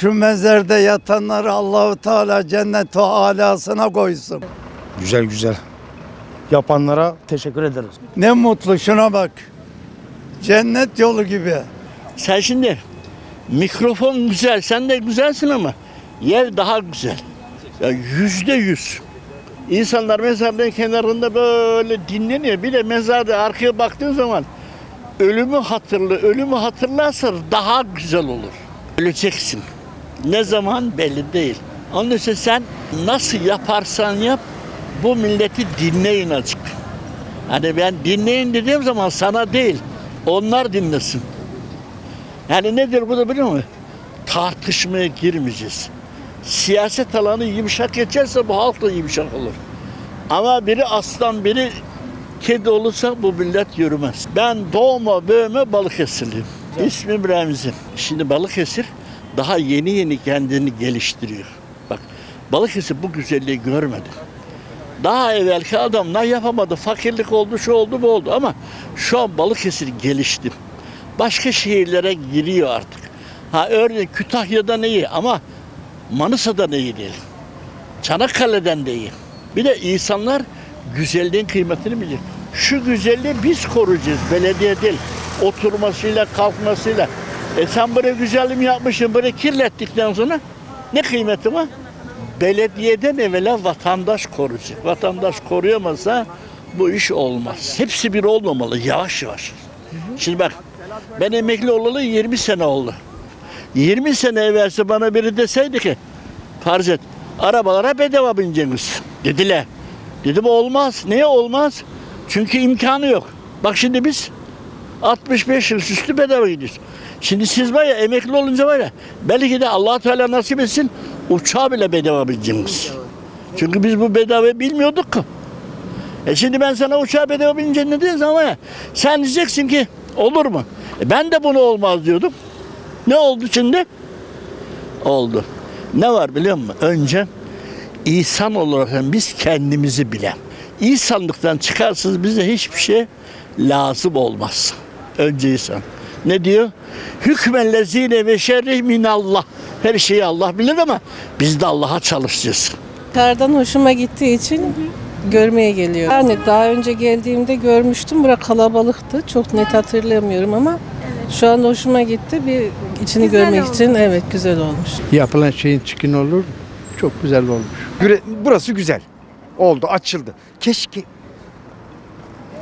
Şu mezarda yatanları Allahu Teala cennet alasına koysun. Güzel güzel. Yapanlara teşekkür ederiz. Ne mutlu şuna bak. Cennet yolu gibi. Sen şimdi mikrofon güzel, sen de güzelsin ama yer daha güzel. Ya yüzde yüz. İnsanlar mezarlığın kenarında böyle dinleniyor. Bir de mezarda arkaya baktığın zaman ölümü hatırlı, ölümü hatırlarsa daha güzel olur. Öleceksin. Ne zaman belli değil. Onun için sen nasıl yaparsan yap bu milleti dinleyin azıcık. Hani ben dinleyin dediğim zaman sana değil, onlar dinlesin. Yani nedir bu da biliyor musun? Tartışmaya girmeyeceğiz. Siyaset alanı yumuşak geçerse bu halk da yumuşak olur. Ama biri aslan biri kedi olursa bu millet yürümez. Ben doğma büyüme Balıkesirliyim. İsmim Remzi. Şimdi Balıkesir daha yeni yeni kendini geliştiriyor. Bak Balıkesir bu güzelliği görmedi. Daha evvelki adamlar yapamadı. Fakirlik oldu, şu oldu, bu oldu. Ama şu an Balıkesir gelişti. Başka şehirlere giriyor artık. Ha örneğin Kütahya'dan iyi ama Manisa'dan iyi değil. Çanakkale'den de iyi. Bir de insanlar güzelliğin kıymetini bilir. Şu güzelliği biz koruyacağız. Belediye değil. Oturmasıyla, kalkmasıyla. E sen böyle güzelliği mi yapmışsın, böyle kirlettikten sonra ne kıymeti var? belediyeden evvela vatandaş koruyacak. Vatandaş koruyamazsa bu iş olmaz. Hepsi bir olmamalı yavaş yavaş. Şimdi bak ben emekli olalı 20 sene oldu. 20 sene evvelse bana biri deseydi ki farz et arabalara bedava bineceksiniz dediler. Dedim olmaz. Niye olmaz? Çünkü imkanı yok. Bak şimdi biz 65 yıl üstü bedava gidiyoruz. Şimdi siz var ya emekli olunca var ya belki de allah Teala nasip etsin uçağa bile bedava bineceksiniz. Çünkü biz bu bedava bilmiyorduk ki. E şimdi ben sana uçağa bedava binince ne diyeceğim ama ya sen diyeceksin ki olur mu? E ben de bunu olmaz diyordum. Ne oldu şimdi? Oldu. Ne var biliyor musun? Önce insan olarak biz kendimizi bilen. İnsanlıktan çıkarsız bize hiçbir şey lazım olmaz. Önce insan. Ne diyor? Hükmellezine ve şerrih minallah. Her şeyi Allah bilir ama biz de Allah'a çalışacağız. Kardan hoşuma gittiği için görmeye geliyorum. Yani daha önce geldiğimde görmüştüm. Bura kalabalıktı. Çok net hatırlamıyorum ama şu an hoşuma gitti. Bir içini Güzel görmek olmuş. için evet güzel olmuş. Yapılan şeyin çıkın olur. Çok güzel olmuş. Burası güzel. Oldu, açıldı. Keşke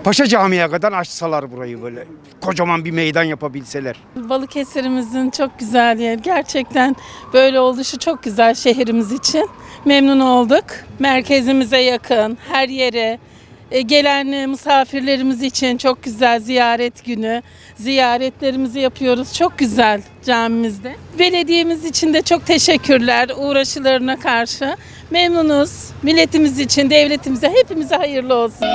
Paşa Camii'ye kadar açsalar burayı böyle. Kocaman bir meydan yapabilseler. Balıkesir'imizin çok güzel yer. Gerçekten böyle oluşu çok güzel şehrimiz için. Memnun olduk. Merkezimize yakın, her yere. E, Gelen misafirlerimiz için çok güzel ziyaret günü. Ziyaretlerimizi yapıyoruz. Çok güzel camimizde. Belediyemiz için de çok teşekkürler uğraşılarına karşı. Memnunuz. Milletimiz için, devletimize, hepimize hayırlı olsun.